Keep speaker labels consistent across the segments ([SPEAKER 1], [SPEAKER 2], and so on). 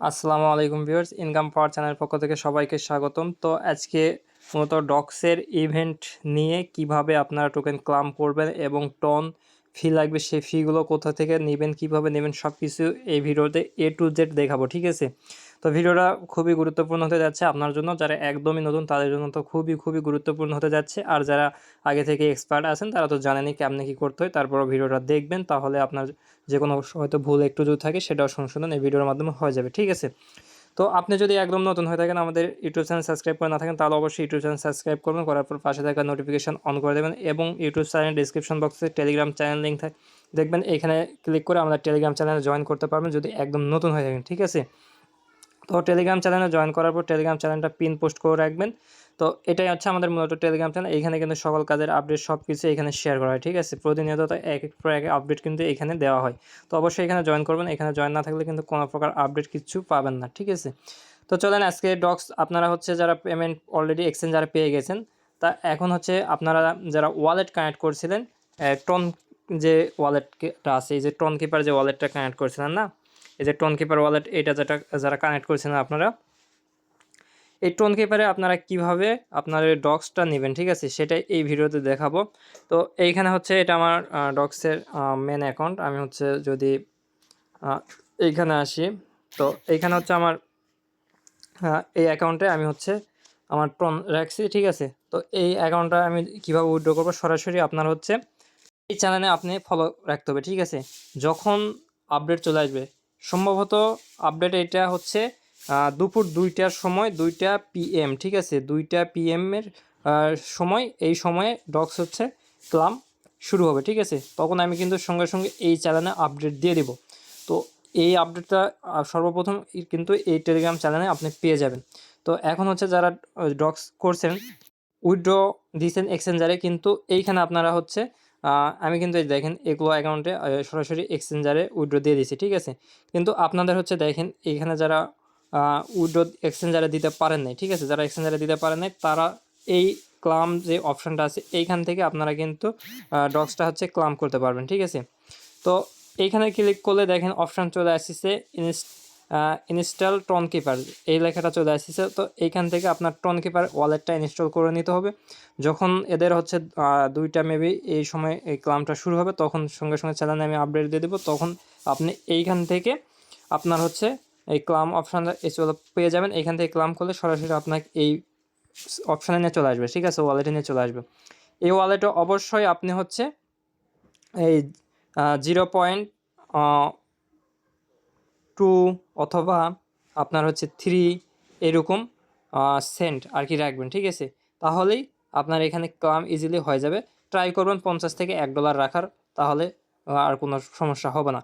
[SPEAKER 1] আসসালামু আলাইকুম viewers income পাওয়ার চ্যানেলের পক্ষ থেকে সবাইকে স্বাগতম। তো আজকে মূলত ডক্সের ইভেন্ট নিয়ে কীভাবে আপনারা টোকেন ক্লাম করবেন এবং টন ফি লাগবে, সেই ফিগুলো কোথা থেকে নেবেন, কীভাবে নেবেন সব কিছু এই ভিডিওতে এ টু জেড দেখাবো, ঠিক আছে? তো ভিডিওটা খুবই গুরুত্বপূর্ণ হতে যাচ্ছে আপনার জন্য, যারা একদমই নতুন তাদের জন্য তো খুবই খুবই গুরুত্বপূর্ণ হতে যাচ্ছে। আর যারা আগে থেকে এক্সপার্ট আছেন, তারা তো জানেনই কেমনে কী করতে হয়, তারপরও ভিডিওটা দেখবেন, তাহলে আপনার যে কোনো হয়তো ভুল একটু যদি থাকে, সেটাও সংশোধন এই ভিডিওর মাধ্যমে হয়ে যাবে, ঠিক আছে? তো আপনি যদি একদম নতুন হয়ে থাকেন, আমাদের ইউটিউব চ্যানেল সাবস্ক্রাইব করে না থাকেন, তাহলে অবশ্যই ইউটিউব চ্যানেল সাবস্ক্রাইব করবেন, করার পর পাশে থাকা নোটিফিকেশান অন করে দেবেন এবং ইউটিউব চ্যানেল ডিসক্রিপশন বক্সে টেলিগ্রাম চ্যানেল লিঙ্ক থাকে দেখবেন, এখানে ক্লিক করে আমাদের টেলিগ্রাম চ্যানেলে জয়েন করতে পারবেন যদি একদম নতুন হয়ে থাকেন, ঠিক আছে? তো টেলিগ্রাম চ্যানেলে জয়েন করার পর টেলিগ্রাম চ্যানেলটা পিন পোস্ট করে রাখবেন। তো এটাই হচ্ছে আমাদের মূলত টেলিগ্রাম চ্যানেল এখানে কিন্তু সকল কাজের আপডেট সব কিছু এখানে শেয়ার করা হয়, ঠিক আছে? প্রতিনিয়ত এক এক পর এক আপডেট কিন্তু এখানে দেওয়া হয়। তো অবশ্যই এখানে জয়েন করবেন। এখানে জয়েন না থাকলে কিন্তু কোনো প্রকার আপডেট কিছু পাবেন না, ঠিক আছে? তো চলেন আজকে ডক্স আপনারা হচ্ছে যারা পেমেন্ট অলরেডি এক্সচেঞ্জ যারা পেয়ে গেছেন, তা এখন হচ্ছে আপনারা যারা ওয়ালেট কানেক্ট করছিলেন টন যে ওয়ালেটটা আছে, এই যে টন কিপার যে ওয়ালেটটা কানেক্ট করছিলেন না, এই যে টোন কিপার ওয়ালেট এটা যেটা, যারা কানেক্ট করছিলেন আপনারা এই টোন কিপারে আপনারা কীভাবে আপনার ডক্সটা নেবেন, ঠিক আছে? সেটাই এই ভিডিওতে দেখাবো। তো এইখানে হচ্ছে এটা আমার ডক্সের মেন অ্যাকাউন্ট আমি হচ্ছে যদি এইখানে আসি, তো এইখানে হচ্ছে আমার এই অ্যাকাউন্টে আমি হচ্ছে আমার টোন রাখছি, ঠিক আছে? তো এই অ্যাকাউন্টটা আমি কীভাবে উইড্রো করব? সরাসরি আপনার হচ্ছে এই চ্যানেলে আপনি ফলো রাখতে হবে, ঠিক আছে? যখন আপডেট চলে আসবে, সম্ভবত আপডেট এটা হচ্ছে দুপুর দুইটার সময়, দুইটা পিএম ঠিক আছে? দুইটা পিএমের সময়, এই সময়ে ডক্স হচ্ছে ক্লাম শুরু হবে, ঠিক আছে? তখন আমি কিন্তু সঙ্গে সঙ্গে এই চ্যানেলে আপডেট দিয়ে দিব। তো এই আপডেটটা সর্বপ্রথম কিন্তু এই টেলিগ্রাম চ্যানেলে আপনি পেয়ে যাবেন। তো এখন হচ্ছে যারা ডক্স করছেন উইড্রো দিয়েছেন এক্সচেঞ্জারে কিন্তু এইখানে আপনারা হচ্ছে আমি কিন্তু দেখেন এগুলো অ্যাকাউন্টে সরাসরি এক্সচেঞ্জারে উইড্রো দিয়ে দিয়েছি, ঠিক আছে? কিন্তু আপনাদের হচ্ছে দেখেন, এইখানে যারা উইড্রো এক্সচেঞ্জারে দিতে পারেন নাই, ঠিক আছে? যারা এক্সচেঞ্জারে দিতে পারেন নাই, তারা এই ক্লাম যে অপশানটা আছে, এইখান থেকে আপনারা কিন্তু ডক্সটা হচ্ছে ক্লাম করতে পারবেন, ঠিক আছে? তো এইখানে ক্লিক করলে দেখেন অপশান চলে আসছে, ইনস্ট ইনস্টল টন কিপার, এই লেখাটা চলে আসছে। তো এইখান থেকে আপনার টন কিপার ওয়ালেটটা ইনস্টল করে নিতে হবে। যখন এদের হচ্ছে দুইটা মেবি এই সময় এই ক্লামটা শুরু হবে, তখন সঙ্গে সঙ্গে চ্যানেলে আমি আপডেট দিয়ে দেবো। তখন আপনি এইখান থেকে আপনার হচ্ছে এই ক্লাম অপশানটা এই চলে পেয়ে যাবেন। এইখান থেকে ক্লাম করলে সরাসরি আপনাকে এই অপশানে নিয়ে চলে আসবে, ঠিক আছে? ওয়ালেটে নিয়ে চলে আসবে। এই ওয়ালেটে অবশ্যই আপনি হচ্ছে এই জিরো পয়েন্ট টু অথবা আপনার হচ্ছে থ্রি এরকম সেন্ট আর কি রাখবেন, ঠিক আছে? তাহলেই আপনার এখানে ক্লাম ইজিলি হয়ে যাবে। ট্রাই করবেন পঞ্চাশ থেকে এক ডলার রাখার, তাহলে আর কোনো সমস্যা হবে না।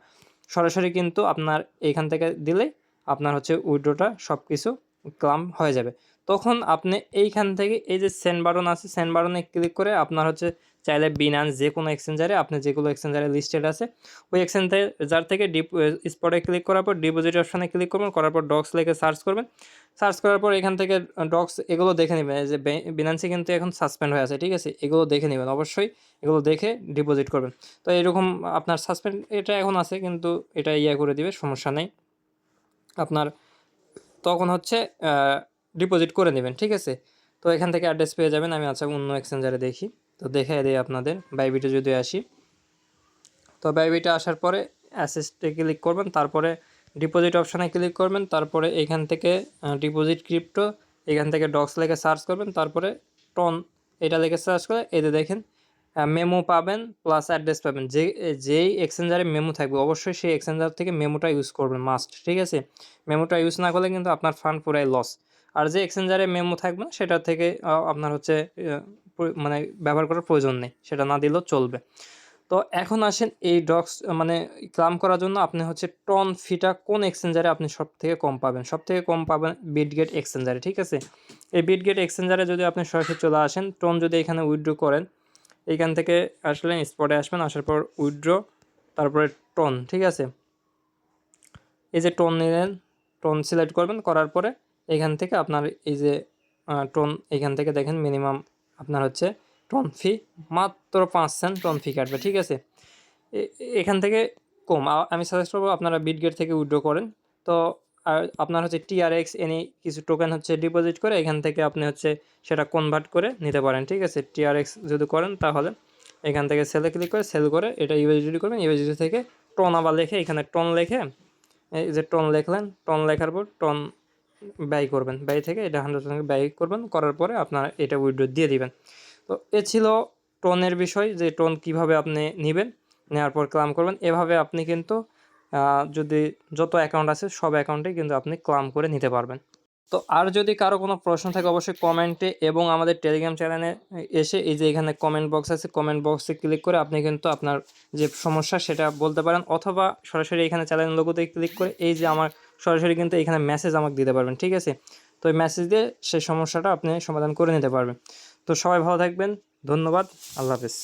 [SPEAKER 1] সরাসরি কিন্তু আপনার এখান থেকে দিলেই আপনার হচ্ছে উইড্রোটা সব কিছু ক্লাম হয়ে যাবে। তখন আপনি এইখান থেকে এই যে সেন্ড বাটন আছে সেন্ড বাটনে ক্লিক করে আপনার হচ্ছে চাইলে বিনান্স যে কোনো এক্সচেঞ্জারে আপনি যেগুলো এক্সচেঞ্জারে লিস্টেড আছে, ওই এক্সচেঞ্জার থেকে ডিপ স্পটে ক্লিক করার পর ডিপোজিট অপশানে ক্লিক করবেন, করার পর ডক্স লেগে সার্চ করবেন। সার্চ করার পর এখান থেকে ডক্স এগুলো দেখে নেবেন যে বিনান্সে কিন্তু এখন সাসপেন্ড হয়ে আছে, ঠিক আছে? এগুলো দেখে নেবেন, অবশ্যই এগুলো দেখে ডিপোজিট করবেন। তো এরকম আপনার সাসপেন্ড এটা এখন আছে, কিন্তু এটা ইয়ে করে দিবে, সমস্যা নেই। আপনার তখন হচ্ছে ডিপোজিট করে নেবেন, ঠিক আছে? তো এখান থেকে অ্যাড্রেস পেয়ে যাবেন, আমি আচ্ছা অন্য এক্সচেঞ্জারে দেখি। তো দেখে দিই আপনাদের বাইবিটে যদি আসি। তো বাইবিটে আসার পরে অ্যাসেসটে ক্লিক করবেন, তারপরে ডিপোজিট অপশানে ক্লিক করবেন, তারপরে এখান থেকে ডিপোজিট ক্রিপ্টো এখান থেকে ডক্স লেগে সার্চ করবেন, তারপরে টন এটা লেগে সার্চ করে এতে দেখেন মেমো পাবেন প্লাস অ্যাড্রেস পাবেন। যে, যেই এক্সচেঞ্জারে মেমো থাকবে, অবশ্যই সেই এক্সচেঞ্জার থেকে মেমোটা ইউজ করবেন মাস্ট ঠিক আছে? মেমোটা ইউজ না করলে কিন্তু আপনার ফান্ড পুরাই লস আর যে এক্সচেঞ্জারে মেমো থাকবে না, সেটা থেকে আপনার হচ্ছে মানে ব্যবহার করার প্রয়োজন নেই, সেটা না দিলেও চলবে। তো এখন আসেন এই ডক্স মানে ক্লাম করার জন্য আপনি হচ্ছে টন ফিটা কোন এক্সচেঞ্জারে আপনি সব থেকে কম পাবেন? সব থেকে কম পাবেন বিটগেট এক্সচেঞ্জারে ঠিক আছে? এই বিটগেট এক্সচেঞ্জারে যদি আপনি সরাসরি চলে আসেন টন যদি এখানে উইথড্র করেন এইখান থেকে আসলেন স্পটে আসবেন, আসার পর উইথড্র তারপরে টোন ঠিক আছে? এই যে টোন নিলেন টোন সিলেক্ট করবেন, করার পরে এখান থেকে আপনার এই যে টোন এখান থেকে দেখেন মিনিমাম আপনার হচ্ছে টোন ফি মাত্র পাঁচ সেন্ট টোন ফি কাটবে, ঠিক আছে? এখান থেকে কম। আমি সাজেস্ট করব আপনারা বিটগেট থেকে উইড্রো করেন। তো আর আপনার হচ্ছে টিআরএক্স এনি কিছু টোকেন হচ্ছে ডিপোজিট করে, এখান থেকে আপনি হচ্ছে সেটা কনভার্ট করে নিতে পারেন, ঠিক আছে? টিআরএক্স যদি করেন তাহলে এখান থেকে সেলে ক্লিক করে সেল করে, এটা ইউএসডি করবেন ইউএসডি থেকে টন আবার লেখে, এখানে টন লেখে, এই যে টন লেখলেন টন লেখার পর টন ব্যয় করবেন, ব্যয় থেকে এটা হান্ড্রেড পার্সেন্ট ব্যয় করবেন, করার পরে আপনার এটা উইড্রো দিয়ে দিবেন। তো এ ছিল টোনের বিষয়, যে টোন কীভাবে আপনি নেবেন, নেওয়ার পর ক্লাম করবেন, এভাবে আপনি কিন্তু যদি যত অ্যাকাউন্ট আছে, সব অ্যাকাউন্টে কিন্তু আপনি ক্লাম করে নিতে পারবেন। তো আর যদি কারও কোনো প্রশ্ন থাকে, অবশ্যই কমেন্টে এবং আমাদের টেলিগ্রাম চ্যানেলে এসে এই যে এখানে কমেন্ট বক্স আছে কমেন্ট বক্সে ক্লিক করে আপনি কিন্তু আপনার যে সমস্যা, সেটা বলতে পারেন অথবা সরাসরি এখানে চ্যানেল লোগোতে ক্লিক করে এই যে আমার সরাসরি কিন্তু এখানে মেসেজ আমাকে দিতে পারবেন, ঠিক আছে? তো এই মেসেজ দিয়ে সেই সমস্যাটা আপনি সমাধান করে নিতে পারবেন। তো সবাই ভালো থাকবেন, ধন্যবাদ, আল্লাহ হাফেজ।